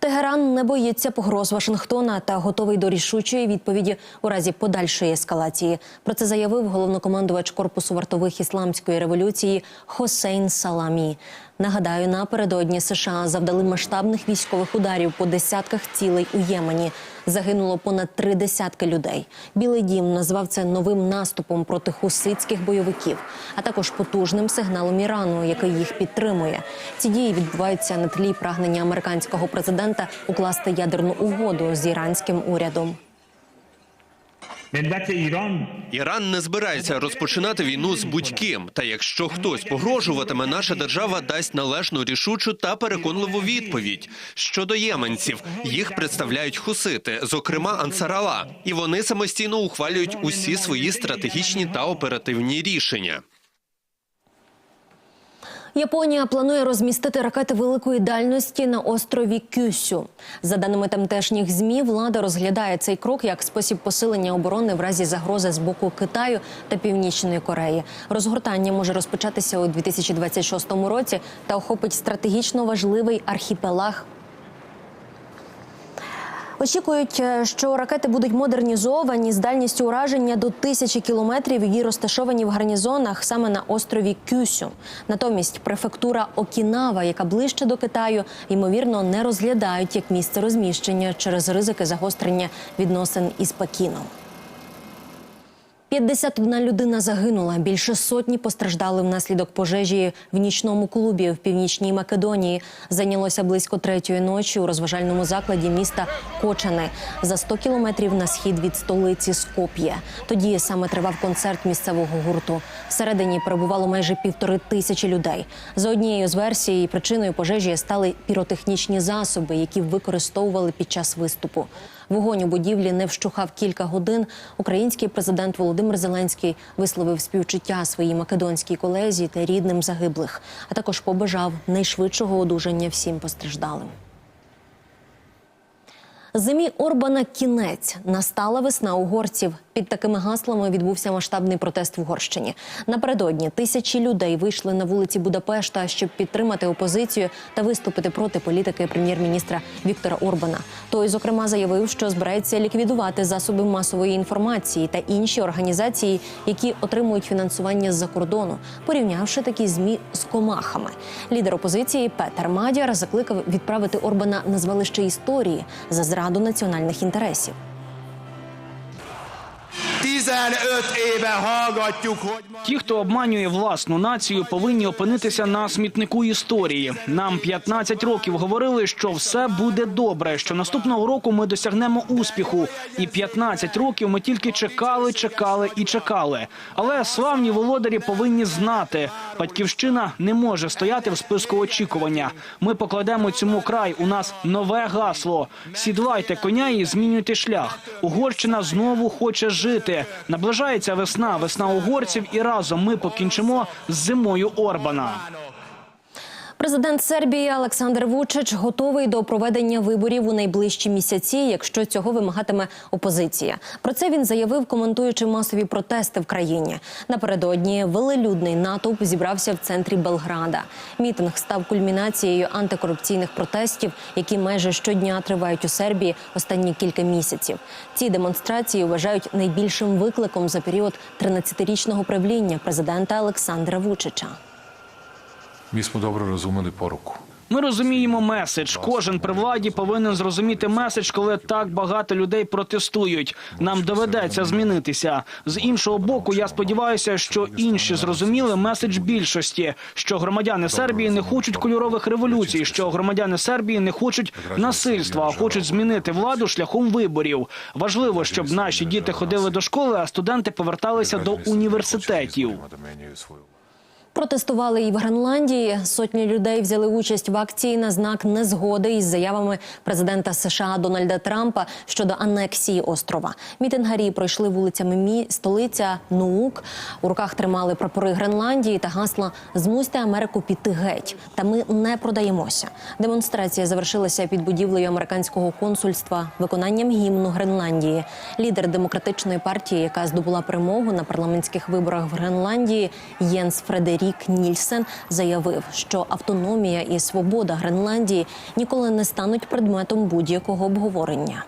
Тегеран не боїться погроз Вашингтона та готовий до рішучої відповіді у разі подальшої ескалації. Про це заявив головнокомандувач корпусу вартових ісламської революції Хосейн Саламі. Нагадаю, напередодні США завдали масштабних військових ударів по десятках цілей у Ємені. Загинуло понад три десятки людей. Білий дім назвав це новим наступом проти хуситських бойовиків, а також потужним сигналом Ірану, який їх підтримує. Ці дії відбуваються на тлі прагнення американського президента укласти ядерну угоду з іранським урядом. Іран не збирається розпочинати війну з будь-ким. Та якщо хтось погрожуватиме, наша держава дасть належну рішучу та переконливу відповідь щодо єменців. Їх представляють хусити, зокрема ансарала, і вони самостійно ухвалюють усі свої стратегічні та оперативні рішення. Японія планує розмістити ракети великої дальності на острові Кюсю. За даними тамтешніх змі, влада розглядає цей крок як спосіб посилення оборони в разі загрози з боку Китаю та Північної Кореї. Розгортання може розпочатися у 2026 році та охопить стратегічно важливий архіпелаг Очікують, е, що ракети будуть модернізовані з дальністю ураження до тисячі кілометрів і розташовані в гарнізонах саме на острові Кюсю. Натомість префектура Окінава, яка ближче до Китаю, ймовірно не розглядають як місце розміщення через ризики загострення відносин із Пекіном. 51 людина загинула. Більше сотні постраждали внаслідок пожежі в нічному клубі в північній Македонії. Зайнялося близько третьої ночі у розважальному закладі міста Кочани за 100 кілометрів на схід від столиці Скоп'є. Тоді саме тривав концерт місцевого гурту. Всередині перебувало майже півтори тисячі людей. За однією з версій, причиною пожежі стали піротехнічні засоби, які використовували під час виступу. Вогонь у будівлі не вщухав кілька годин. Український президент Володимир Зеленський висловив співчуття своїй македонській колезі та рідним загиблих, а також побажав найшвидшого одужання всім постраждалим. Зимі Орбана кінець настала весна угорців. Під такими гаслами відбувся масштабний протест в Угорщині. Напередодні тисячі людей вийшли на вулиці Будапешта, щоб підтримати опозицію та виступити проти політики прем'єр-міністра Віктора Орбана. Той, зокрема, заявив, що збирається ліквідувати засоби масової інформації та інші організації, які отримують фінансування з-за кордону, порівнявши такі змі з комахами. Лідер опозиції Петер Мадяр закликав відправити Орбана на звалище історії за зраду національних інтересів. Ті, хто обманює власну націю, повинні опинитися на смітнику історії. Нам 15 років говорили, що все буде добре, що наступного року ми досягнемо успіху. І 15 років ми тільки чекали, чекали і чекали. Але славні володарі повинні знати, батьківщина не може стояти в списку очікування. Ми покладемо цьому край. У нас нове гасло. Сідлайте коня і змінюйте шлях. Угорщина знову хоче жити. Наближається весна, весна угорців, і разом ми покінчимо з зимою Орбана. Президент Сербії Олександр Вучич готовий до проведення виборів у найближчі місяці, якщо цього вимагатиме опозиція. Про це він заявив, коментуючи масові протести в країні. Напередодні велелюдний натовп зібрався в центрі Белграда. Мітинг став кульмінацією антикорупційних протестів, які майже щодня тривають у Сербії останні кілька місяців. Ці демонстрації вважають найбільшим викликом за період 13-річного правління президента Олександра Вучича. Mi smo dobro razumeli poruku. Ми розуміємо меседж. Кожен при владі повинен зрозуміти меседж, коли так багато людей протестують. Нам доведеться змінитися. З іншого боку, я сподіваюся, що інші зрозуміли меседж більшості, що громадяни Сербії не хочуть кольорових революцій, що громадяни Сербії не хочуть насильства, а хочуть змінити владу шляхом виборів. Важливо, щоб наші діти ходили до школи, а студенти поверталися до університетів. Протестували і в Гренландії. Сотні людей взяли участь в акції на знак незгоди із заявами президента США Дональда Трампа щодо анексії острова. Мітингарі пройшли вулицями мі столиця Нуук. У руках тримали прапори Гренландії та гасла Змусьте Америку піти геть. Та ми не продаємося. Демонстрація завершилася під будівлею американського консульства виконанням гімну Гренландії. Лідер демократичної партії, яка здобула перемогу на парламентських виборах в Гренландії, Єнс Фредерік Рік Нільсен заявив, що автономія і свобода Гренландії ніколи не стануть предметом будь-якого обговорення.